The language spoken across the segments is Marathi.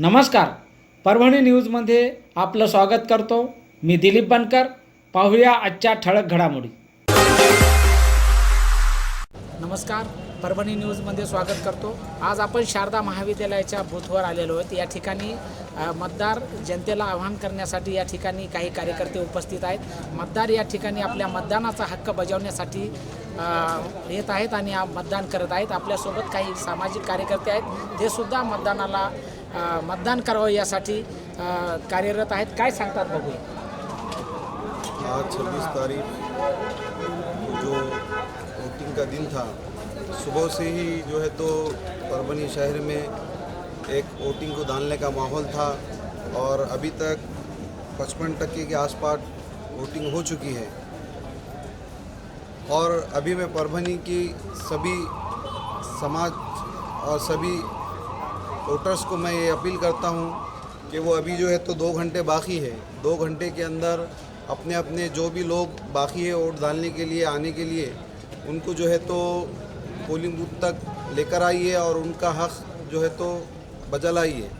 नमस्कार. परभणी न्यूजमध्ये आपलं स्वागत करतो. मी दिलीप बनकर. पाहूया आजच्या ठळक घडामोडी. नमस्कार. परभणी न्यूजमध्ये स्वागत करतो. आज आपण शारदा महाविद्यालयाच्या बूथवर आलेलो आहोत. या ठिकाणी मतदार जनतेला आवाहन करण्यासाठी या ठिकाणी काही कार्यकर्ते उपस्थित आहेत. मतदार या ठिकाणी आपल्या मतदानाचा हक्क बजावण्यासाठी येत आहेत आणि मतदान करत आहेत. आपल्यासोबत काही सामाजिक कार्यकर्ते आहेत. ते सुद्धा मतदानाला मतदान करावं अ, कार्यरत आहेत. काय बघूया. आज छब्बीस तारीख जो वोटिंग का दिन था सुबह से ही जो है तो परभनी शहर में एक वोटिंग को डालने का माहौल था और अभी तक पचपन टक्के के आसपास वोटिंग हो चुकी है। और अभी मैं परभनी की सभी समाज और सभी वोटर्स को मैं ये अपील करता हूँ कि वो अभी जो है तो दो घंटे बाकी है। दो घंटे के अंदर अपने अपने जो भी लोग बाकी है वोट डालने के लिए, आने के लिए, उनको जो है तो पोलिंग बूथ तक लेकर आइए और उनका हक जो है तो बजा लाइए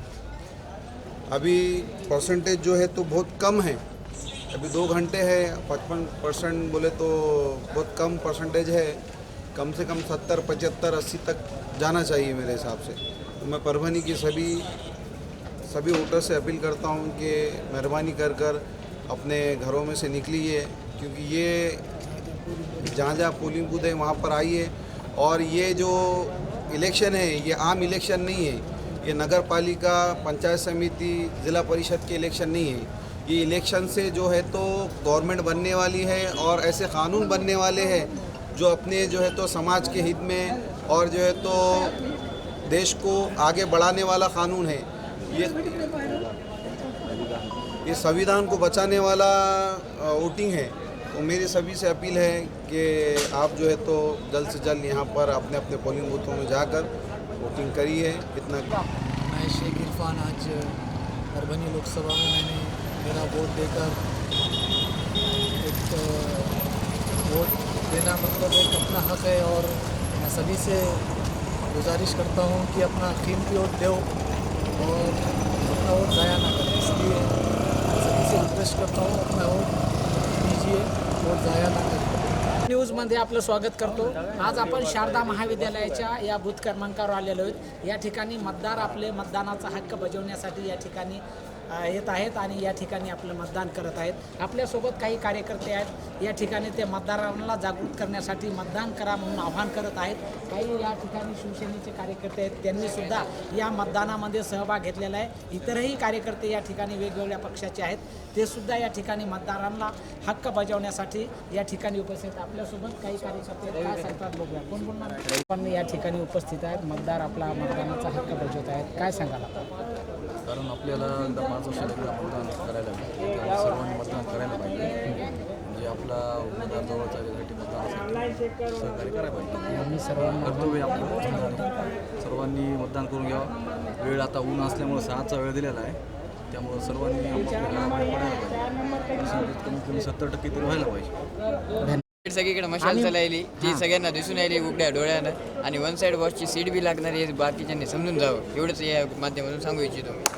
अभी परसेंटेज जो है तो बहुत कम है। अभी दो घंटे है, पचपन परसेंट बोले तो बहुत कम परसेंटेज है। कम से कम सत्तर, पचहत्तर, अस्सी तक जाना चाहिए मेरे हिसाब से। मैं परभनी की सभी सभी वोटर से अपील करता हूँ कि मेहरबानी कर कर अपने घरों में से निकलिए, क्योंकि ये जहाँ जहाँ पोलिंग बूथ है वहाँ पर आइए। और ये जो इलेक्शन है, ये आम इलेक्शन नहीं है। ये नगर पालिका पंचायत समिति, ज़िला परिषद के इलेक्शन नहीं है। ये इलेक्शन से जो है तो गवर्नमेंट बनने वाली है और ऐसे कानून बनने वाले हैं, जो अपने जो है तो समाज के हित में और जो है तो देश को आगे बढ़ाने वाला कानून है। ये ये संविधान को बचाने वाला वोटिंग है। तो मेरी सभी से अपील है कि आप जो है तो जल्द से जल्द यहाँ पर अपने अपने पोलिंग बूथों में जाकर वोटिंग करिए। इतना मैं शेख इरफान, आज परभनी लोकसभा में मैंने मेरा वोट देकर एक वोट देना मतलब एक अपना हक है और मैं सभी से गुजारिश करता हूँ कि अपना कीमती वोट दो और अपना वोट ज़ाया ना करें। इसलिए सभी से रिक्वेस्ट करता हूँ अपना वोट दीजिए वोट ज़ाया ना करें। न्यूजमध्ये आपलं स्वागत करतो। आज आपण शारदा महाविद्यालयाच्या या बूथ क्रमांकावर आलेलो आहोत. या ठिकाणी मतदार आपले मतदानाचा हक्क बजावण्यासाठी या ठिकाणी येत आहेत आणि या ठिकाणी आपलं मतदान करत आहेत. आपल्यासोबत काही कार्यकर्ते आहेत. या ठिकाणी ते मतदारांना जागृत करण्यासाठी मतदान करा म्हणून आवाहन करत आहेत. काही या ठिकाणी शिवसेनेचे कार्यकर्ते आहेत. त्यांनी सुद्धा या मतदानामध्ये सहभाग घेतलेला आहे. इतरही कार्यकर्ते या ठिकाणी वेगवेगळ्या पक्षाचे आहेत. ते सुद्धा या ठिकाणी मतदारांना हक्क बजावण्यासाठी या ठिकाणी उपस्थित आहेत. आपल्यासोबत काही कार्यकर्ते काय सांगतात बघूया. कोण कोण पण या ठिकाणी उपस्थित आहेत. मतदार आपला मतदानाचा हक्क बजावत आहेत. काय सांगाल आपण? कारण आपल्याला पाच वर्षाला मतदान करायला त्यामुळे सर्वांनी मतदान करायला पाहिजे. म्हणजे आपला उमेदवार जवळचा यासाठी मतदानासाठी सहकार्य करायला पाहिजे. मी सर्वांना कर्तव्य आपलं मतदान. सर्वांनी मतदान करून घ्यावं. वेळ आता ऊन असल्यामुळे सहाचा वेळ दिलेला आहे. त्यामुळं सर्वांनी पाहिजे. कमीत कमी सत्तर टक्के तरी व्हायला पाहिजे. सगळीकडे मशाल चालायली. ती सगळ्यांना दिसून यायली उघड्या डोळ्यानं. आणि वन साईड वॉचची सीट बी लागणार हे बाकीच्यांनी समजून जावं. एवढंच या माध्यमातून सांगू इच्छितो मी.